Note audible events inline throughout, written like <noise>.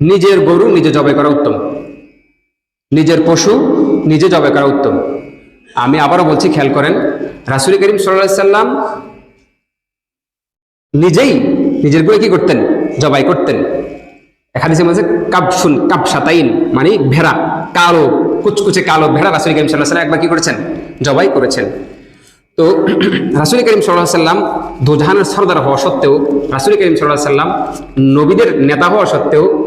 নিজের গরু নিজে জবাই করা উত্তম। নিজের পশু নিজে জবাই করা উত্তম। আমি আবারও বলছি, খেয়াল করেন, রাসুল করিম সাল্লাহ সাল্লাম নিজেই নিজের গরু কি করতেন? জবাই করতেন। এখানে মধ্যে কাপসুন কাপসাতাইন মানে ভেড়া, কালো, কুচকুচে কালো ভেড়া রাসুল করিম সাল্লাহ সাল্লাম একবার কি করেছেন? জবাই করেছেন। তো <clears throat> রাসুল করিম সাল্লাহ সাল্লাম দোজাহানের সর্দার হওয়া সত্ত্বেও, রাসুল করিম সাল্লাহ সাল্লাম নবীদের নেতা হওয়া সত্ত্বেও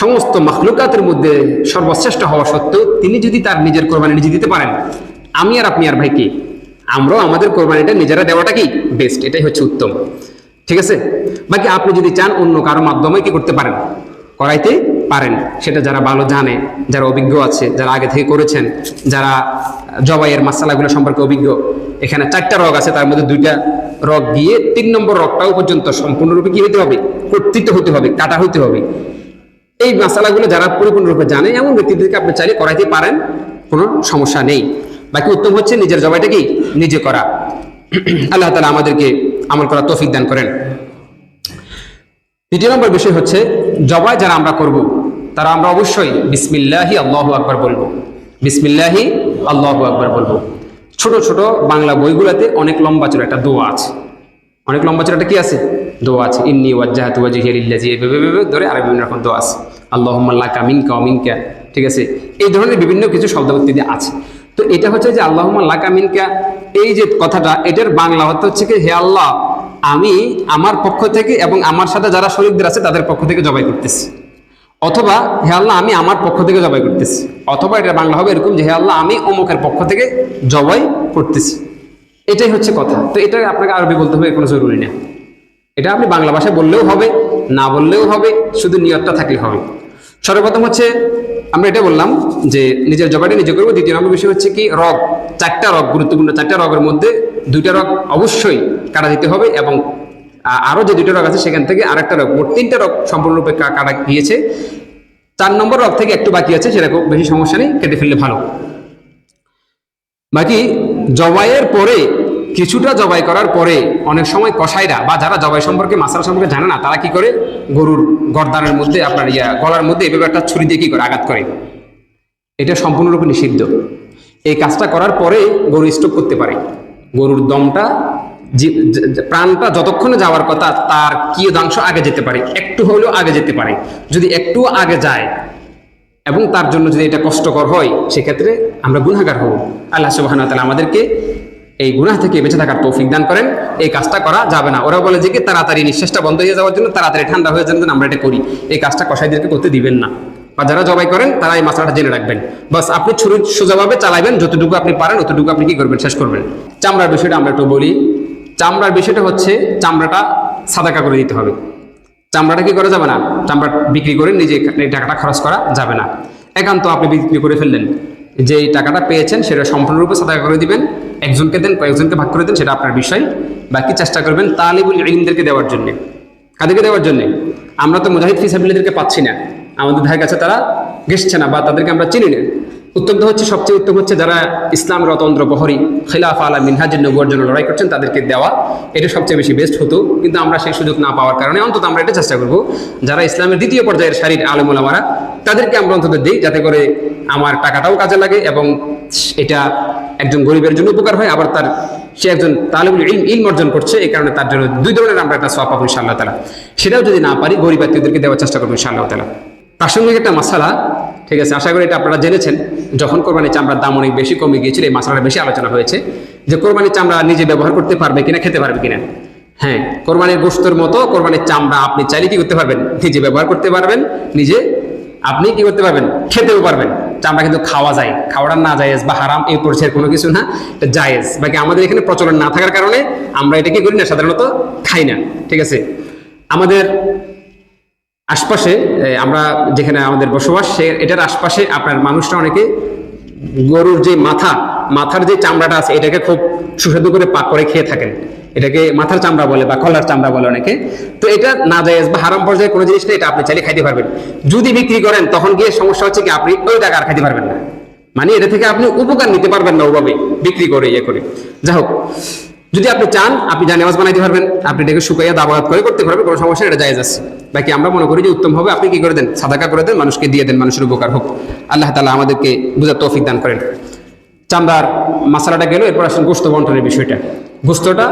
সমস্ত মখলুকাতের মধ্যে সর্বশ্রেষ্ঠ হওয়া সত্ত্বেও তিনি যদি তার নিজের কোরবানি নিজে দিতে পারেন, আমি আর আপনি আর ভাই কি? আমরাও আমাদের কোরবানিটা নিজেরা দেওয়াটা কি? বেস্ট এটাই হচ্ছে উত্তম। ঠিক আছে? বাকি আপনি যদি চান অন্য কারও মাধ্যমে কি করতে পারেন? করাইতে পারেন। সেটা যারা ভালো জানে, যারা অভিজ্ঞ আছে, যারা আগে থেকে করেছেন, যারা জবাইয়ের মাসালাগুলো সম্পর্কে অভিজ্ঞ, এখানে চারটা রগ আছে, তার মধ্যে দুইটা রগ গিয়ে তিন নম্বর রগটাও পর্যন্ত সম্পূর্ণরূপে কি হতে হবে? কর্তৃত্ব হতে হবে, কাটা হতে হবে। এই মশালাগুলো যারা পরিপূর্ণরূপে জানে, এমন ব্যক্তিদেরকে আপনি চাইলে করাইতে পারেন, কোনো সমস্যা নেই। বাকি উত্তম হচ্ছে নিজের জবাইটা কি? নিজে করা। <clears throat> আল্লাহ তালা আমাদেরকে আমল করা তৌফিক দান করেন। দ্বিতীয় নম্বর বিষয় হচ্ছে, জবাই যারা আমরা করব, তারা আমরা অবশ্যই বিসমিল্লাহি আল্লাহু আকবার বলব। বিসমিল্লাহি আল্লাহু আকবার বলব। ছোট ছোট বাংলা বইগুলোতে অনেক লম্বা ছিল একটা দোয়া আছে। অনেক লম্বা একটা কি আছে? দোয়া আছে। ইন্নি ওয়াজ্জাহাতু ওয়াজহি লিল্লাজি এভাবে এভাবে ধরে আর বিভিন্ন রকম দোয়া আছে। আল্লাহুম্মা লাকা মিনকা ওয়া মিনকা। ঠিক আছে? এই ধরনের বিভিন্ন কিছু শব্দবর্তী আছে। তো এটা হচ্ছে যে আল্লাহুম্মা লাকা মিনকা, এই যে কথাটা, এটার বাংলা অর্থ হচ্ছে কি, হে আল্লাহ, আমি আমার পক্ষ থেকে এবং আমার সাথে যারা শরীরদের আছে, তাদের পক্ষ থেকে জবাই করতেছি। অথবা, হে আল্লাহ, আমি আমার পক্ষ থেকে জবাই করতেছি। অথবা এটা বাংলা হবে এরকম যে, হে আল্লাহ, আমি অমুকের পক্ষ থেকে জবাই করতেছি। এটাই হচ্ছে কথা। তো এটা আপনাকে আরবি বলতে হবে, কোনো জরুরি না। এটা আপনি বাংলা ভাষায় বললেও হবে, না বললেও হবে, শুধু নিয়তটা থাকলে হবে। সর্বপ্রথম হচ্ছে, আমরা এটা বললাম যে নিজের জবাইটা নিজে করব। দ্বিতীয় নম্বর বিষয় হচ্ছে কি, রগ, চারটা রগ, গুরুত্বপূর্ণ চারটা রগের মধ্যে দুইটা রগ অবশ্যই কাটা দিতে হবে এবং আরও যে দুটো রগ আছে সেখান থেকে আরেকটা রগ, মোট তিনটা রগ সম্পূর্ণরূপে কাটা গিয়েছে চার নম্বর রগ থেকে একটু বাকি আছে, সেটা খুব বেশি সমস্যা নেই, কেটে ফেললে ভালো। বাকি জবাইয়ের পরে, কিছুটা জবাই করার পরে, অনেক সময় কসাইরা বা যারা জবাই সম্পর্কে, মাসালা সম্পর্কে জানে না, তারা কি করে? গরুর গর্দানের মধ্যে, আপনার ইয়া, গলার মধ্যে এভাবে একটা ছুরি দিয়ে কী করে? আঘাত করে। এটা সম্পূর্ণরূপে নিষিদ্ধ। এই কাজটা করার পরে গরু স্টপ করতে পারে। গরুর দমটা প্রাণটা যতক্ষণে যাওয়ার কথা, তার কিয়দাংশ আগে যেতে পারে। একটু হলেও আগে যেতে পারে। যদি একটু আগে যায় এবং তার জন্য যদি এটা কষ্টকর হয়, সেক্ষেত্রে আমরা গুনাহগার হব। আল্লাহ সুবাহান তালা আমাদেরকে এই গুনাহ থেকে বেঁচে থাকার তৌফিক দান করেন। এই কাজটা করা যাবে না। ওরা বলে যে কি তাড়াতাড়ি নিঃশ্বাসটা বন্ধ হয়ে যাওয়ার জন্য তাড়াতাড়ি ঠান্ডা হয়ে যান আমরা এটা করি। এই কাজটা কসাইদেরকে করতে দিবেন না। বা যারা জবাই করেন, তারা এই মশলাটা জেনে রাখবেন। বাস, আপনি ছুরি সোজাভাবে চালাবেন যতটুকু আপনি পারেন, অতটুকু আপনি কি করবেন, শেষ করবেন। চামড়ার বিষয়টা আমরা একটু বলি। চামড়ার বিষয়টা হচ্ছে, চামড়াটা সাদাকা করে দিতে হবে। চামড়াটা কি করা যাবে না? চামড়া বিক্রি করে নিজে এই টাকাটা খরচ করা যাবে না। একান্ত আপনি বিক্রি করে ফেললেন। যে টাকাটা পেয়েছেন সেটা সম্পূর্ণরূপে সাদা করে দিবেন, একজনকে দেন, কয়েকজনকে ভাগ করে দেন, সেটা আপনার বিষয়। বাকি চেষ্টা করবেন তালিবুল ইলমদেরকে দেওয়ার জন্য। কাদেরকে দেওয়ার জন্য? আমরা তো মুজাহিদ ফিসাবিলিদেরকে পাচ্ছি না। আমাদের ধারে কাছে তারা ঘেসছে না বা তাদেরকে আমরা চিনি না। উত্তম হচ্ছে, সবচেয়ে উত্তম হচ্ছে যারা ইসলাম অতন্ত্র বহরি খিলাফ আলা মিনহাজের নবুয়ার জন্য লড়াই করছেন, তাদেরকে দেওয়া, এটা সবচেয়ে বেশি বেস্ট হতো। কিন্তু আমরা সেই সুযোগ না পাওয়ার কারণে অন্তত আমরা এটা চেষ্টা করব, যারা ইসলামের দ্বিতীয় পর্যায়ের শারীর আলমুলামারা তাদেরকে আমরা অন্তত দিই, যাতে করে আমার টাকাটাও কাজে লাগে এবং এটা একজন গরিবের জন্য উপকার হয়। আবার তার, সে একজন তালেবুল ইলম ইলম অর্জন করছে, এই কারণে তার জন্য দুই ধরনের আমরা একটা সওয়াব পাবো ইনশাআল্লাহ তালা সেটাও যদি না পারি, গরিব ব্যক্তিদেরকে দেওয়ার চেষ্টা করব ইনশাআল্লাহ তালা প্রাসঙ্গিক একটা মশালা ঠিক আছে, আশা করি এটা আপনারা জেনেছেন, যখন কোরবানি চামড়ার দাম অনেক বেশি কমে গিয়েছিল, এই মশলাটা বেশি আলোচনা হয়েছে, যে কোরবানি চামড়া নিজে ব্যবহার করতে পারবে কিনা, খেতে পারবে কিনা। হ্যাঁ কোরবানির গোস্তর মতো কোরবানির চামড়া আপনি চাইলে কি করতে পারবেন? নিজে ব্যবহার করতে পারবেন, নিজে আপনি কি করতে পারবেন? খেতেও পারবেন। চামড়া কিন্তু খাওয়া যায়, খাওয়াটা না জায়েজ বা হারাম এই পরিচয়ের কোনো কিছু না, এটা জায়েজ। বাকি আমাদের এখানে প্রচলন না থাকার কারণে আমরা এটা কি করি না, সাধারণত খাই না, ঠিক আছে। আমাদের আশপাশে আমরা যেখানে আমাদের বসবাস, সে, এটার আশপাশে আপনার মানুষরা অনেকে গরুর যে মাথা, মাথার যে চামড়াটা আছে, এটাকে খুব সুস্বাদু করে পাক করে খেয়ে থাকেন। এটাকে মাথার চামড়া বলে বা কলার চামড়া বলে অনেকে। তো এটা না যায়, বা হারাম পর্যায়ে কোনো জিনিস নেই, এটা আপনি চাইলে খাইতে পারবেন। যদি বিক্রি করেন, তখন গিয়ে সমস্যা হচ্ছে কি, আপনি ওই টাকা আর খাইতে পারবেন না। মানে এটা থেকে আপনি উপকার নিতে পারবেন না ওভাবে, বিক্রি করে ইয়ে করে। যাই হোক যদি আপনি চান, আপনি যা নেওয়াজ বানাইতে পারবেন, আপনি এটাকে শুকাইয়া দাবাত করে করতে পারবেন, কোনো সমস্যা এটা জায়েজ আছে। বাকি আমরা মনে করি যে উত্তম হবে আপনি কি করে দেন? সাদাকা করে দেন, মানুষকে দিয়ে দেন, মানুষের উপকার হোক। আল্লাহ তালা আমাদেরকে বুঝার তৌফিক দান করেন। চামড়ার মশালাটা গেল, এরপর আসেন গোস্ত বন্টনের বিষয়টা। গোস্তটা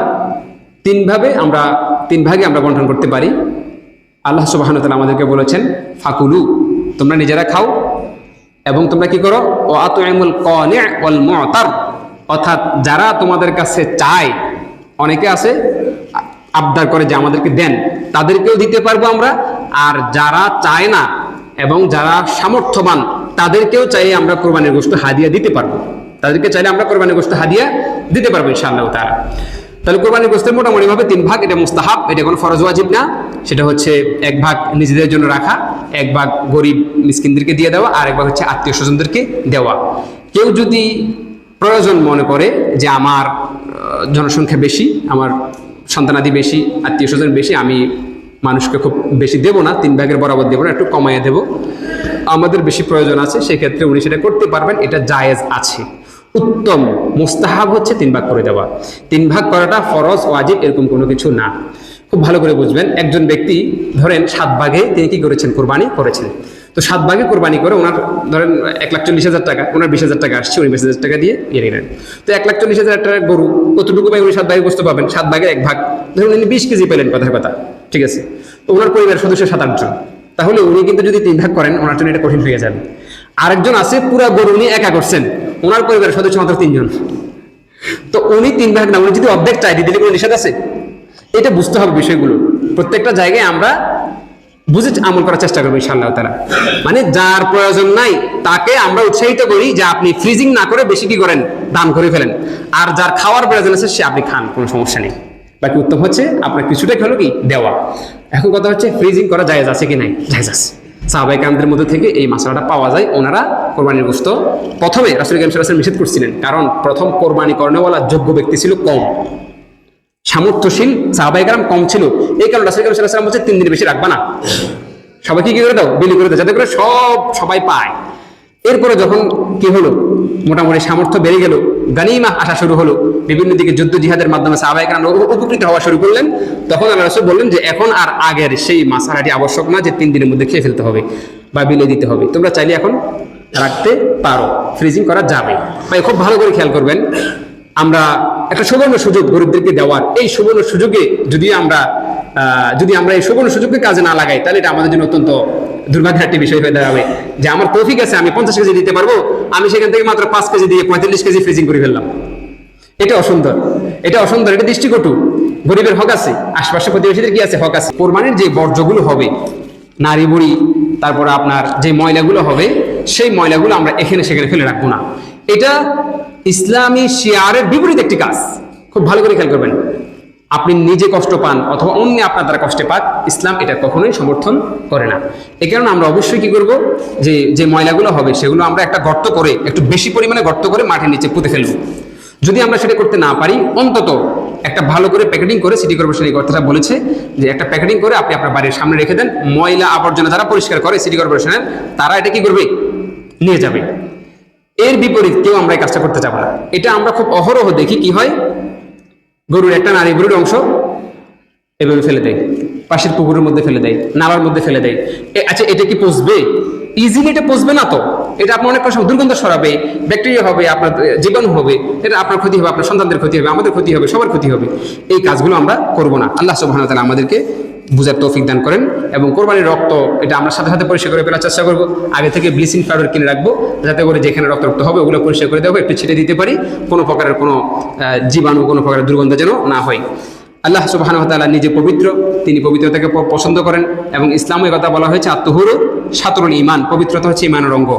তিনভাবে আমরা, তিন ভাগে আমরা বন্টন করতে পারি। আল্লাহ সুবাহান তালা আমাদেরকে বলেছেন, ফাকুলু, তোমরা নিজেরা খাও এবং তোমরা কি করো? ও আতুমুল ওয়াল মুতার। অর্থাৎ যারা তোমাদের কাছে চায় অনেকে আছে, আবদার করে যে আমাদেরকে দেন, তাদেরকেও দিতে পারব আমরা। আর যারা চায় না এবং যারা সামর্থ্যবান, তাদেরকেও চাই আমরা কোরবানির গোষ্ঠ হাদিয়া দিতে পারব। তাদেরকে চাইলে আমরা কোরবানির গোষ্ঠ হাদিয়া দিতে পারব ইনশাআল্লাহ তারা তাহলে কোরবানির মোটামুটি ভাবে তিন ভাগ, এটা মুস্তাহাব, এটা কোনো ফরজ ওয়াজিব না। সেটা হচ্ছে এক ভাগ নিজেদের জন্য রাখা, এক ভাগ গরিব মিসকিনদেরকে দিয়ে দেওয়া, আর এক ভাগ হচ্ছে আত্মীয় স্বজনদেরকে দেওয়া। কেউ যদি প্রয়োজন মনে করে যে আমার জনসংখ্যা বেশি, আমার সন্তানাদি বেশি আত্মীয় স্বজন বেশি, আমি মানুষকে খুব বেশি দেবো না, তিন ভাগের বরাবর দেবো না, একটু কমাইয়ে দেবো। আমাদের বেশি প্রয়োজন আছে, সেক্ষেত্রে উনি সেটা করতে পারবেন, এটা জায়েজ আছে। উত্তম, মুস্তাহাব হচ্ছে তিন ভাগ করে দেওয়া। তিন ভাগ করাটা ফরজ, ওয়াজিব, এরকম কোনো কিছু না। খুব ভালো করে বুঝবেন, একজন ব্যক্তি, ধরেন সাত ভাগে তিনি কি করেছেন? কোরবানি করেছেন। তো সাত ভাগে কোরবানি করে ওনার ধরেন এক লাখ চল্লিশ হাজার টাকা, ওনার বিশ হাজার টাকা আসছে, উনি বিশ হাজার টাকা দিয়ে ইয়ে নিলেন। তো এক লাখ চল্লিশ হাজার টাকা গরু কতটুকু পাই উনি সাত ভাগে বসতে পাবেন? সাত ভাগের এক ভাগ। ধরুন উনি বিশ কেজি পেলেন কথার কথা, ঠিক আছে? তো ওনার পরিবারের সদস্য সাত আটজন তাহলে উনি কিন্তু যদি তিন ভাগ করেন, ওনার জন্য এটা কঠিন হয়ে যাবে। আরেকজন আছে, পুরা গরু উনি একা করছেন। ওনার পরিবারের সদস্য মাত্র তিনজন। তো উনি তিন ভাগ না, উনি যদি অর্ধেক চাই দিতে কোনো নিষেধ আছে? এটা বুঝতে হবে বিষয়গুলো। প্রত্যেকটা জায়গায় আমরা বুঝে আমল করার চেষ্টা করব ইনশাআল্লাহ তারা মানে যার প্রয়োজন নাই, তাকে আমরা উৎসাহিত করি যে আপনি ফ্রিজিং না করে বেশি কি করেন, দান করে ফেলেন। আর যার খাওয়ার প্রয়োজন আছে, সে আপনি খান, কোনো সমস্যা নেই। বাকি উত্তম হচ্ছে, আপনার কিছুটা হলো কি? দেওয়া। এখন কথা হচ্ছে ফ্রিজিং করা জায়েজ আছে কি নাই? জায়েজ আছে। সাহাবাই কামদের মধ্যে থেকে এই মশলাটা পাওয়া যায়, ওনারা কোরবানির গোস্ত প্রথমে রাসুল কাম নিষেধ করছিলেন। কারণ প্রথম কোরবানি কর্ণওয়ালা যোগ্য ব্যক্তি ছিল কম সামর্থ্যশীল সাহাবাইকার কম ছিল। এই কারণে রাসুল কাম সাল্লাহ বলছে, তিন দিন বেশি রাখবা না। সবাইকে কি করে দাও? বিলি করে দাও, যাতে করে সব সবাই পায়। এরপরে যখন কি হলো? মোটামুটি সামর্থ্য বেড়ে গেল, গানিমা আসা শুরু হলো। বিভিন্ন দিকে যুদ্ধ জিহাদের মাধ্যমে সাহাবাহিক উপকৃত হওয়া শুরু করলেন। তখন আল্লাহ রসুল বললেন যে, এখন আর আগের সেই মাসালাটি আবশ্যক না যে, তিন দিনের মধ্যে খেয়ে ফেলতে হবে বা বিলে দিতে হবে। তোমরা চাইলে এখন রাখতে পারো। ফ্রিজিং করা যাবে। ভাই, খুব ভালো করে খেয়াল করবেন। আমরা একটা সুবর্ণ সুযোগ গরিবদেরকে দেওয়ার। এই সুবর্ণ সুযোগে যদি আমরা যদি আমরা এই সুবর্ণ সুযোগকে কাজে না লাগাই, তাহলে এটা আমাদের জন্য অত্যন্ত দুর্ভাগ্যের একটি বিষয় হয়ে দাঁড়াবে। যে আমার তৌফিক আছে, আমি পঞ্চাশ কেজি দিতে পারব, আমি সেখান থেকে মাত্র পাঁচ কেজি দিয়ে পঁয়তাল্লিশ কেজি ফ্রিজিং করে ফেললাম। এটা অসুন্দর। এটা অসুন্দর, এটা দৃষ্টিকটু। গরিবের হক আছে আশপাশে প্রতিবেশীদের কি আছে? হক আছে। কোরবানির যে বর্জ্যগুলো হবে নারী বুড়ি, তারপরে আপনার যে ময়লাগুলো হবে, সেই ময়লাগুলো আমরা এখানে সেখানে ফেলে রাখব না। এটা ইসলামী শিয়ারের বিপরীত একটি কাজ। খুব ভালো করে খেয়াল করবেন। আপনি নিজে কষ্ট পান অথবা অন্য আপনার দ্বারা কষ্টে পাক, ইসলাম এটা কখনোই সমর্থন করে না। এই কারণে আমরা অবশ্যই কি করব? যে যে ময়লাগুলো হবে, সেগুলো আমরা একটা গর্ত করে, একটু বেশি পরিমাণে গর্ত করে মাঠের নিচে পুঁতে ফেলব। যদি আমরা সেটা করতে না পারি, অন্তত একটা ভালো করে প্যাকেটিং করে সিটি কর্পোরেশন এই কথাটা বলেছে যে, একটা প্যাকেটিং করে আপনি আপনার বাড়ির সামনে রেখে দেন, ময়লা আবর্জনা যারা পরিষ্কার করে সিটি কর্পোরেশনের, তারা এটা কি করবে? নিয়ে যাবে। এর বিপরীত কেউ আমরা এই কাজটা করতে যাব না। এটা আমরা খুব অহরহ দেখি কি হয়? গরুর একটা নারী গরুর অংশ এভাবে ফেলে দেয়। পাশের পুকুরের মধ্যে ফেলে দেয়, নালার মধ্যে ফেলে দেয়। আচ্ছা এটা কি পচবে ইজিলি এটা পচবে না তো? এটা আপনার অনেক কষ্ট দুর্গন্ধ সরাবে ব্যাকটেরিয়া হবে, আপনার জীবাণু হবে, এটা আপনার ক্ষতি হবে, আপনার সন্তানদের ক্ষতি হবে, আমাদের ক্ষতি হবে, সবার ক্ষতি হবে। এই কাজগুলো আমরা করব না। আল্লাহ ওয়া আমাদেরকে বুঝার তৌফিক দান করেন এবং কোরবানির রক্ত এটা আমরা সাথে সাথে পরিষ্কার করে ফেলার চেষ্টা করব। আগে থেকে ব্লিচিং পাউডার কিনে রাখব, যাতে করে যেখানে রক্ত রক্ত হবে ওগুলো পরিষ্কার করে দেবো একটু ছিটে দিতে পারি। কোনো প্রকারের কোনো জীবাণু, কোনো প্রকারের দুর্গন্ধ যেন না হয়। আল্লাহ সুবাহান তাআলা নিজে পবিত্র, তিনি পবিত্রতাকে পছন্দ করেন এবং ইসলামের কথা বলা হয়েছে আত্মহুর সাতরুল ইমান পবিত্রতা হচ্ছে ইমানের অঙ্গ।